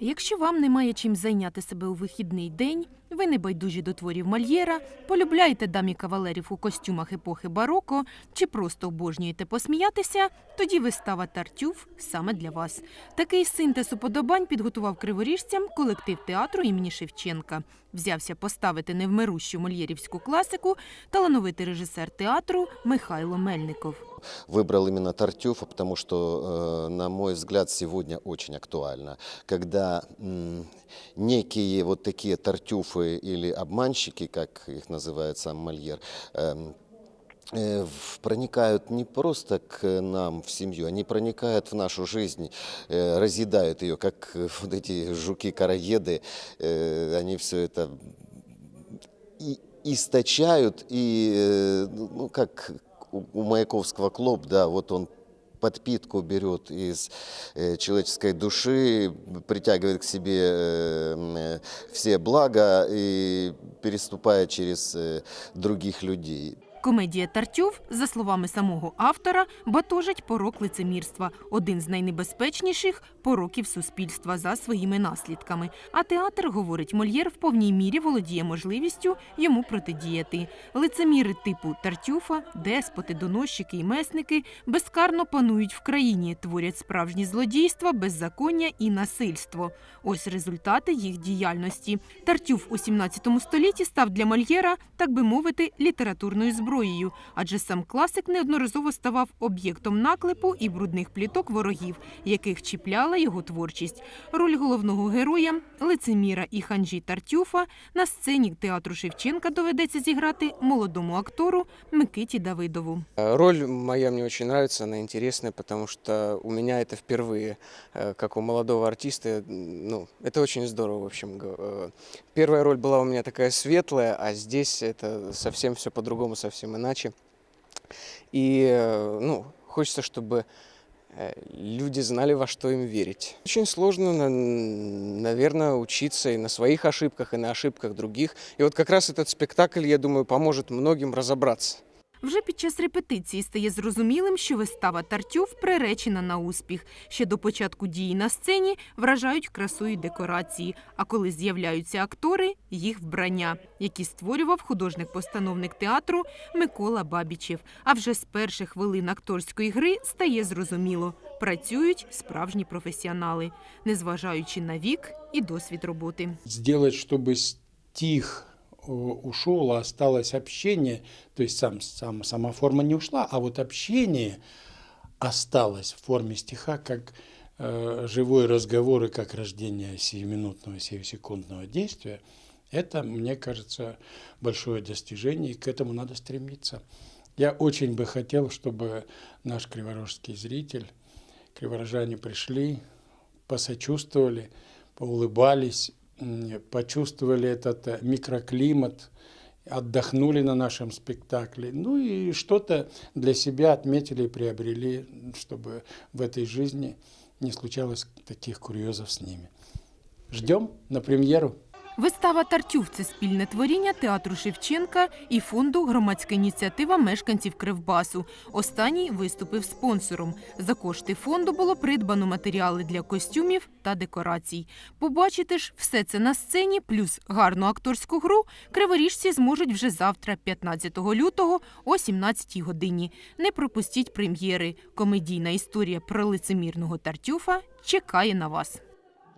Якщо вам немає чим зайняти себе у вихідний день, ви не байдужі до творів Мольєра, полюбляєте дамі кавалерів у костюмах епохи бароко чи просто обожнюєте посміятися, тоді вистава Тартюф саме для вас. Такий синтез уподобань підготував криворіжцям колектив театру імені Шевченка Взявся поставити невмирущу мольєрівську класику талановитий режисер театру Михайло Мельников. Выбрал именно Тартюфа, потому что, э, на мой взгляд, сегодня очень актуально. Когда м, некие вот такие Тартюфы или обманщики, как их называет сам Мольер, эм, э, в- проникают не просто к нам в семью, они проникают в нашу жизнь, э, разъедают ее, как э, вот эти жуки-караеды, э, они все это и источают, и, э, ну, как у Маяковского клуб, да, вот он подпитку берет из э, человеческой души, притягивает к себе э, э, все блага и переступая через э, других людей. Комедія Тартюф, за словами самого автора, батожить порок лицемірства, один з найнебезпечніших пороків суспільства за своїми наслідками. А театр, говорить Мольєр, в повній мірі володіє можливістю йому протидіяти. Лицеміри типу Тартюфа, деспоти, доносчики і месники безкарно панують в країні, творять справжні злодійства, беззаконня і насильство. Ось результати їх діяльності. Тартюф у 17 столітті став для Мольєра, так би мовити, літературною зброєю, адже сам класик неодноразово ставав об'єктом наклепу і брудних пліток ворогів, яких чіпляла його творчість. Роль головного героя, лицеміра і ханжі Тартюфа на сцені театру Шевченка доведеться зіграти молодому актору Микиті Давидову. Э, Роль моя мне очень нравится, она интересная, потому что у меня это впервые, э, как у молодого артиста. м, Ну, это очень здорово, в общем. г- э. Первая роль была у меня такая светлая, а здесь это совсем все по-другому, совсем иначе. И, э, ну, хочется, чтобы э, люди знали, во что им верить. Очень сложно, наверное, учиться и на своих ошибках, и на ошибках других. И вот как раз этот спектакль, я думаю, поможет многим разобраться. Вже під час репетиції стає зрозумілим, що вистава Тартюф приречена на успіх. Ще до початку дії на сцені вражають красою декорації, а коли з'являються актори, їх вбрання, які створював художник-постановник театру Микола Бабічев. А вже з перших хвилин акторської гри стає зрозуміло – працюють справжні професіонали, незважаючи на вік і досвід роботи. сделать, чтобы стих ушел, а осталось общение, то есть сам, сам, сама форма не ушла, а вот общение осталось в форме стиха, как э, живой разговор и как рождение сиюминутного, сиюсекундного действия, это, мне кажется, большое достижение, и к этому надо стремиться. Я очень бы хотел, чтобы наш криворожский зритель, криворожане пришли, посочувствовали, поулыбались, почувствовали этот э, микроклимат, отдохнули на нашем спектакле, ну и что-то для себя отметили и приобрели, чтобы в этой жизни не случалось таких курьезов с ними. Ждем на премьеру. Вистава Тартюф це спільне творіння театру Шевченка і фонду Громадська ініціатива мешканців Кривбасу. Останній виступив спонсором. За кошти фонду було придбано матеріали для костюмів та декорацій. Побачити ж все це на сцені, плюс гарну акторську гру криворіжці зможуть вже завтра, 15 лютого о 17 годині. Не пропустіть прем'єри. Комедійна історія про лицемірного Тартюфа чекає на вас.